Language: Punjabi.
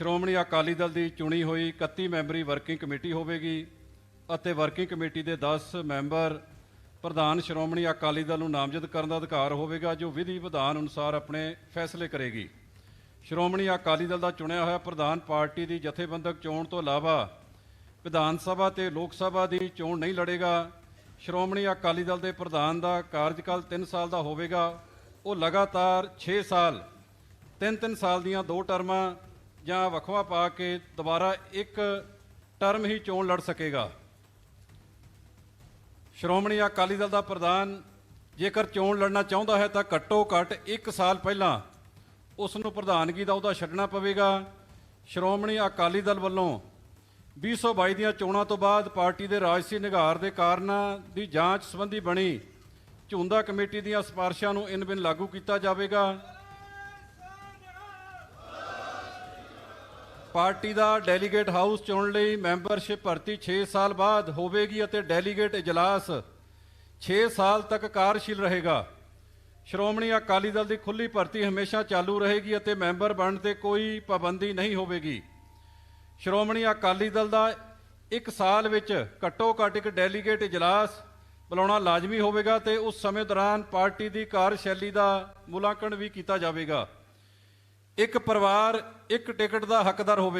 ਸ਼੍ਰੋਮਣੀ ਅਕਾਲੀ ਦਲ ਦੀ ਚੁਣੀ ਹੋਈ 31 ਮੈਂਬਰੀ ਵਰਕਿੰਗ ਕਮੇਟੀ ਹੋਵੇਗੀ ਅਤੇ ਵਰਕਿੰਗ ਕਮੇਟੀ ਦੇ 10 ਮੈਂਬਰ ਪ੍ਰਧਾਨ ਸ਼੍ਰੋਮਣੀ ਅਕਾਲੀ ਦਲ ਨੂੰ ਨਾਮਜ਼ਦ ਕਰਨ ਦਾ ਅਧਿਕਾਰ ਹੋਵੇਗਾ, ਜੋ ਵਿਧੀ ਵਿਧਾਨ ਅਨੁਸਾਰ ਆਪਣੇ ਫੈਸਲੇ ਕਰੇਗੀ। ਸ਼੍ਰੋਮਣੀ ਅਕਾਲੀ ਦਲ ਦਾ ਚੁਣਿਆ ਹੋਇਆ ਪ੍ਰਧਾਨ ਪਾਰਟੀ ਦੀ ਜਥੇਬੰਦਕ ਚੋਣ ਤੋਂ ਇਲਾਵਾ ਵਿਧਾਨ ਸਭਾ ਤੇ ਲੋਕ ਸਭਾ ਦੀ ਚੋਣ ਨਹੀਂ ਲੜੇਗਾ। ਸ਼੍ਰੋਮਣੀ ਅਕਾਲੀ ਦਲ ਦੇ ਪ੍ਰਧਾਨ ਦਾ ਕਾਰਜਕਾਲ 3 ਸਾਲ ਦਾ ਹੋਵੇਗਾ। ਉਹ ਲਗਾਤਾਰ 6 ਸਾਲ 3-3 ਸਾਲ ਦੀਆਂ ਦੋ ਟਰਮਾਂ ਜਾਂ ਵਖਵਾ ਪਾ ਕੇ ਦੁਬਾਰਾ ਇੱਕ ਟਰਮ ਹੀ ਚੋਣ ਲੜ ਸਕੇਗਾ। ਸ਼੍ਰੋਮਣੀ ਅਕਾਲੀ ਦਲ ਦਾ ਪ੍ਰਧਾਨ ਜੇਕਰ ਚੋਣ ਲੜਨਾ ਚਾਹੁੰਦਾ ਹੈ ਤਾਂ ਘੱਟੋ ਘੱਟ 1 ਸਾਲ ਪਹਿਲਾਂ ਉਸ ਨੂੰ ਪ੍ਰਧਾਨਗੀ ਦਾ ਉਹਦਾ ਛੱਡਣਾ ਪਵੇਗਾ। ਸ਼੍ਰੋਮਣੀ ਅਕਾਲੀ ਦਲ ਵੱਲੋਂ 2022 ਦੀਆਂ ਚੋਣਾਂ ਤੋਂ ਬਾਅਦ ਪਾਰਟੀ ਦੇ ਰਾਜਸੀ ਨਿਗਾਰ ਦੇ ਕਾਰਨਾਂ ਦੀ ਜਾਂਚ ਸੰਬੰਧੀ ਬਣੀ ਝੁੰਦਾ ਕਮੇਟੀ ਦੀਆਂ ਸਿਫਾਰਸ਼ਾਂ ਨੂੰ ਇਨ ਬਿਨ ਲਾਗੂ ਕੀਤਾ ਜਾਵੇਗਾ। ਪਾਰਟੀ ਦਾ ਡੈਲੀਗੇਟ ਹਾਊਸ ਚੁਣਨ ਲਈ ਮੈਂਬਰਸ਼ਿਪ ਭਰਤੀ 6 ਸਾਲ ਬਾਅਦ ਹੋਵੇਗੀ ਅਤੇ ਡੈਲੀਗੇਟ ਇਜਲਾਸ 6 ਸਾਲ ਤੱਕ ਕਾਰਜਸ਼ੀਲ ਰਹੇਗਾ। ਸ਼੍ਰੋਮਣੀ ਅਕਾਲੀ ਦਲ ਦੀ ਖੁੱਲੀ ਭਰਤੀ ਹਮੇਸ਼ਾ ਚਾਲੂ ਰਹੇਗੀ ਅਤੇ ਮੈਂਬਰ ਬਣਨ ਤੇ ਕੋਈ ਪਾਬੰਦੀ ਨਹੀਂ ਹੋਵੇਗੀ। ਸ਼੍ਰੋਮਣੀ ਅਕਾਲੀ ਦਲ ਦਾ ਇੱਕ ਸਾਲ ਵਿੱਚ ਘੱਟੋ ਘੱਟ ਇੱਕ ਡੈਲੀਗੇਟ ਇਜਲਾਸ ਬੁਲਾਉਣਾ ਲਾਜ਼ਮੀ ਹੋਵੇਗਾ ਤੇ ਉਸ ਸਮੇਂ ਦੌਰਾਨ ਪਾਰਟੀ ਦੀ ਕਾਰਜਸ਼ੈਲੀ ਦਾ ਮੁਲਾਂਕਣ ਵੀ ਕੀਤਾ ਜਾਵੇਗਾ। ਇੱਕ ਪਰਿਵਾਰ ਇੱਕ ਟਿਕਟ ਦਾ ਹੱਕਦਾਰ ਹੋਵੇਗਾ।